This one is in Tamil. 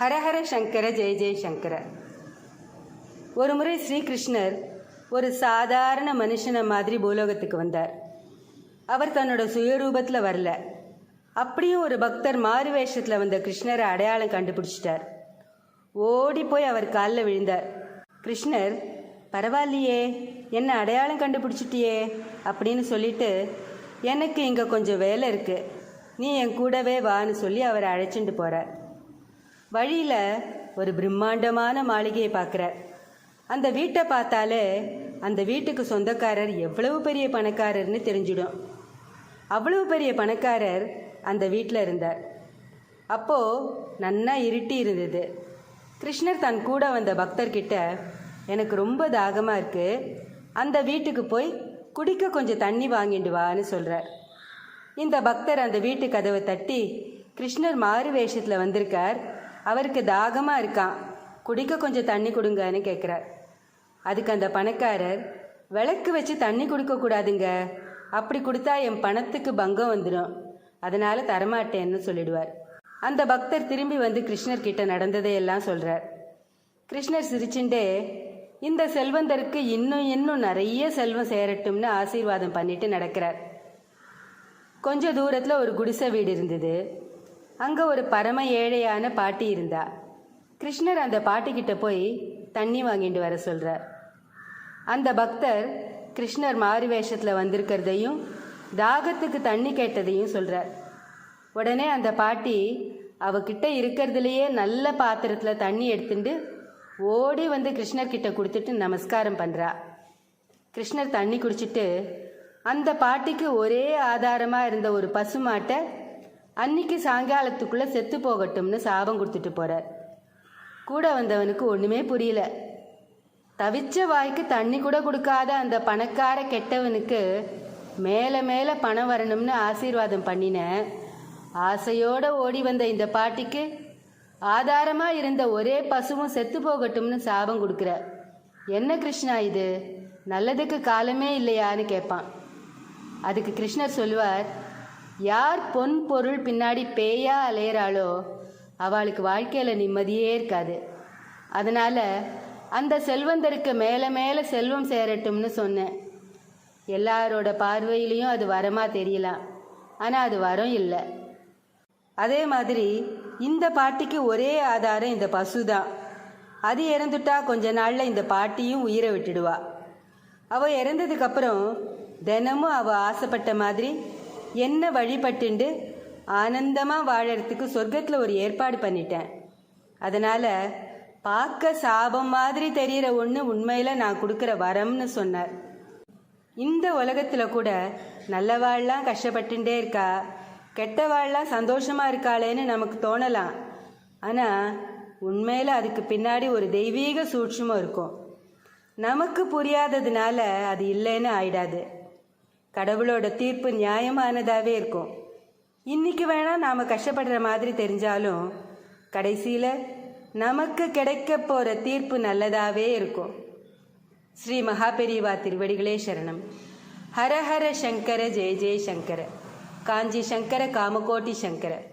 ஹரஹர சங்கர ஜெய ஜெய சங்கர. ஒரு முறை ஸ்ரீகிருஷ்ணர் ஒரு சாதாரண மனுஷனை மாதிரி பூலோகத்துக்கு வந்தார். அவர் தன்னோட சுயரூபத்தில் வரல. அப்படியும் ஒரு பக்தர் மாறு வேஷத்தில் வந்த கிருஷ்ணரை அடையாளம் கண்டுபிடிச்சிட்டார். ஓடி போய் அவர் காலில் விழுந்தார். கிருஷ்ணர் பரவாயில்லையே என்ன அடையாளம் கண்டுபிடிச்சிட்டியே அப்படின்னு சொல்லிட்டு எனக்கு இங்கே கொஞ்சம் வேலை இருக்கு. நீ என் கூடவே வான்னு சொல்லி அவரை அழைச்சிட்டு போகிறார் வழியில் ஒரு பிரம்மாண்டமான மாளிகையை பார்க்குறார். அந்த வீட்டை பார்த்தாலே அந்த வீட்டுக்கு சொந்தக்காரர் எவ்வளவு பெரிய பணக்காரர்னு தெரிஞ்சிடும். அவ்வளவு பெரிய பணக்காரர் அந்த வீட்டில் இருந்தார். அப்போது நன்னா இருட்டி இருந்தது. கிருஷ்ணர் தன் கூட வந்த பக்தர்கிட்ட எனக்கு ரொம்ப தாகமாக இருக்குது அந்த வீட்டுக்கு போய் குடிக்க கொஞ்சம் தண்ணி வாங்கிட்டு வான்னு சொல்கிறார் இந்த பக்தர் அந்த வீட்டு கதவை தட்டி கிருஷ்ணர் மாறு வேஷத்தில் வந்திருக்கார். அவருக்கு தாகமாக இருக்கான். குடிக்க கொஞ்சம் தண்ணி கொடுங்கன்னு கேட்குறார் அதுக்கு அந்த பணக்காரர் விளக்கு வச்சு தண்ணி கொடுக்கக்கூடாதுங்க அப்படி கொடுத்தா என் பணத்துக்கு பங்கம் வந்துடும் அதனால் தரமாட்டேன்னு சொல்லிடுவார். அந்த பக்தர் திரும்பி வந்து கிருஷ்ணர் கிட்ட நடந்ததையெல்லாம் சொல்கிறார் கிருஷ்ணர் சிரிச்சுண்டே இந்த செல்வந்தருக்கு இன்னும் இன்னும் நிறைய செல்வம் சேரட்டும்னு ஆசீர்வாதம் பண்ணிட்டு நடக்கிறார். கொஞ்ச தூரத்தில் ஒரு குடிசை வீடு இருந்தது. அங்கே ஒரு பரம ஏழையான பாட்டி இருந்தா. கிருஷ்ணர் அந்த பாட்டிக்கிட்ட போய் தண்ணி வாங்கிட்டு வர சொல்கிறார் அந்த பக்தர் கிருஷ்ணர் மாறு வேஷத்தில் வந்திருக்கிறதையும் தாகத்துக்கு தண்ணி கேட்டதையும் சொல்கிறார் உடனே அந்த பாட்டி அவகிட்ட இருக்கிறதுலையே நல்ல பாத்திரத்தில் தண்ணி எடுத்துட்டு ஓடி வந்து கிருஷ்ணர் கிட்ட கொடுத்துட்டு நமஸ்காரம் பண்ணுறா கிருஷ்ணர் தண்ணி குடிச்சிட்டு அந்த பாட்டிக்கு ஒரே ஆதாரமாக இருந்த ஒரு பசுமாட்டை அன்னைக்கு சாயங்காலத்துக்குள்ளே செத்து போகட்டும்னு சாபம் கொடுத்துட்டு போகிறார் கூட வந்தவனுக்கு ஒன்றுமே புரியல. தவிச்ச வாய்க்கு தண்ணி கூட கொடுக்காத அந்த பணக்கார கெட்டவனுக்கு மேலே மேலே பணம் வரணும்னு ஆசீர்வாதம் பண்ணினேன் ஆசையோடு ஓடி வந்த இந்த பாட்டிக்கு ஆதாரமாக இருந்த ஒரே பசுவும் செத்து போகட்டும்னு சாபம் கொடுக்குற. என்ன கிருஷ்ணா இது? நல்லதுக்கு காலமே இல்லையான்னு கேட்பான் அதுக்கு கிருஷ்ணர் சொல்லுவார் யார் பொன் பொருள் பின்னாடி பேயா அலையிறாளோ அவளுக்கு வாழ்க்கையில் நிம்மதியே இருக்காது. அதனால் அந்த செல்வந்தருக்கு மேலே மேலே செல்வம் சேரட்டும்னு சொன்னேன். எல்லாரோட பார்வையிலையும் அது வரமாக தெரியலாம் ஆனால் அது வரம் இல்லை. அதே மாதிரி இந்த பாட்டிக்கு ஒரே ஆதாரம் இந்த பசு தான் அது இறந்துட்டா கொஞ்ச நாளில் இந்த பாட்டியும் உயிரை விட்டுடுவா. அவள் இறந்ததுக்கப்புறம் தினமும் அவள் ஆசைப்பட்ட மாதிரி என்ன வழிபட்டுண்டு? ஆனந்தமாக வாழறதுக்கு சொர்க்கத்தில் ஒரு ஏற்பாடு பண்ணிட்டேன். அதனால் பார்க்க சாபம் மாதிரி தெரிகிற ஒன்று உண்மையில் நான் கொடுக்குற வரம்னு சொன்னார். இந்த உலகத்தில் கூட நல்லவாள்லாம் கஷ்டப்பட்டுட்டே இருக்கா? கெட்டவாள்லாம் சந்தோஷமாக இருக்காளேன்னு நமக்கு தோணலாம். ஆனால் உண்மையில் அதுக்கு பின்னாடி ஒரு தெய்வீக சூட்சமும் இருக்கும். நமக்கு புரியாததுனால அது இல்லைன்னு ஆயிடாது. கடவுளோட தீர்ப்பு நியாயமானதாகவே இருக்கும். இன்னைக்கு வேணா நாம் கஷ்டப்படுற மாதிரி தெரிஞ்சாலும் கடைசியில் நமக்கு கிடைக்க போகிற தீர்ப்பு நல்லதாகவே இருக்கும். ஸ்ரீ மகாபெரிவா திருவடிகளே சரணம். ஹர ஹர சங்கர ஜெய ஜெய சங்கர. காஞ்சி சங்கர காமகோட்டி சங்கர.